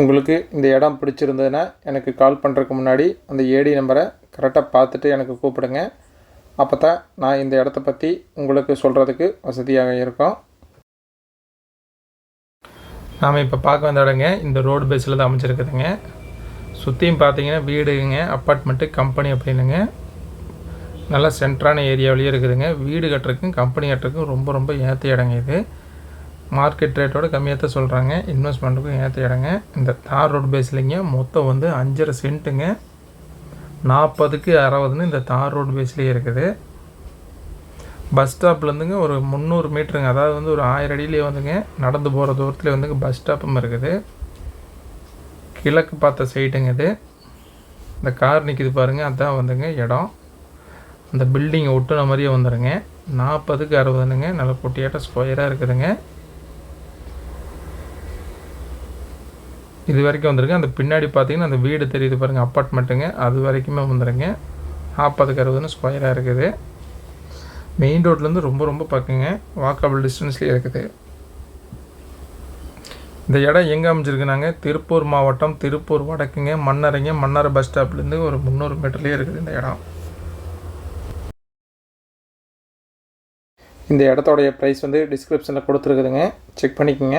உங்களுக்கு இந்த இடம் பிடிச்சிருந்ததுன்னா எனக்கு கால் பண்ணுறதுக்கு முன்னாடி அந்த ஏடி நம்பரை கரெக்டாக பார்த்துட்டு எனக்கு கூப்பிடுங்க. அப்போ தான் நான் இந்த இடத்த பற்றி உங்களுக்கு சொல்கிறதுக்கு வசதியாக இருக்கும். நாம் இப்போ பார்க்க வந்த இடங்க இந்த ரோடு பேஸில் தான் அமைச்சிருக்குதுங்க சுற்றியும் பார்த்தீங்கன்னா வீடுங்க அப்பார்ட்மெண்ட்டு கம்பெனி அப்படின்னுங்க. நல்லா சென்ட்ரான ஏரியாவிலேயே இருக்குதுங்க. வீடு கட்டுறதுக்கும் கம்பெனி கட்டுறதுக்கும் ரொம்ப ரொம்ப ஏற்ற இடங்க இது. மார்க்கெட் ரேட்டோட கம்மியாக தான் சொல்கிறாங்க இன்வெஸ்ட்மெண்ட்டுக்கும் ஏற்ற இடங்க. இந்த தார் ரோடு பேஸ்லிங்க மொத்தம் வந்து அஞ்சரை சென்ட்டுங்க நாற்பதுக்கு அறுபதுன்னு இந்த தார் ரோடு பேஸ்லேயே இருக்குது. பஸ் ஸ்டாப்லேருந்துங்க ஒரு முந்நூறு மீட்டருங்க. அதாவது வந்து ஒரு ஆயிரம் அடியிலே வந்துங்க. நடந்து போகிற தூரத்தில் வந்துங்க பஸ் ஸ்டாப்பும் இருக்குது. கிழக்கு பார்த்த சைட்டுங்க இது. இந்த கார் நிற்கிது பாருங்கள் அதுதான் வந்துங்க இடம். அந்த பில்டிங்கை ஒட்டுன மாதிரியே வந்துடுங்க நாற்பதுக்கு அறுபதுனுங்க நல்ல குட்டியாட்ட ஸ்கொயராக இருக்குதுங்க. இது வரைக்கும் வந்துருங்க அந்த பின்னாடி பார்த்தீங்கன்னா அந்த வீடு தெரியுது பாருங்கள் அப்பார்ட்மெண்ட்டுங்க. அது வரைக்குமே வந்துடுங்க நாற்பதுக்கு அறுபதுன்னு ஸ்கொயராக இருக்குது. மெயின் ரோட்லேருந்து ரொம்ப ரொம்ப பக்கங்க. வாக்கபிள் டிஸ்டன்ஸ்லேயே இருக்குது. இந்த இடம் எங்கே அமைஞ்சிருக்குனாங்க? திருப்பூர் மாவட்டம் திருப்பூர் வடக்குங்க. மன்னரைங்க மன்னரை பஸ் ஸ்டாப்லேருந்து ஒரு முந்நூறு மீட்டர்லேயே இருக்குது இந்த இடம். இந்த இடத்தோடைய ப்ரைஸ் வந்து டிஸ்கிரிப்ஷனில் கொடுத்துருக்குதுங்க. செக் பண்ணிக்கோங்க.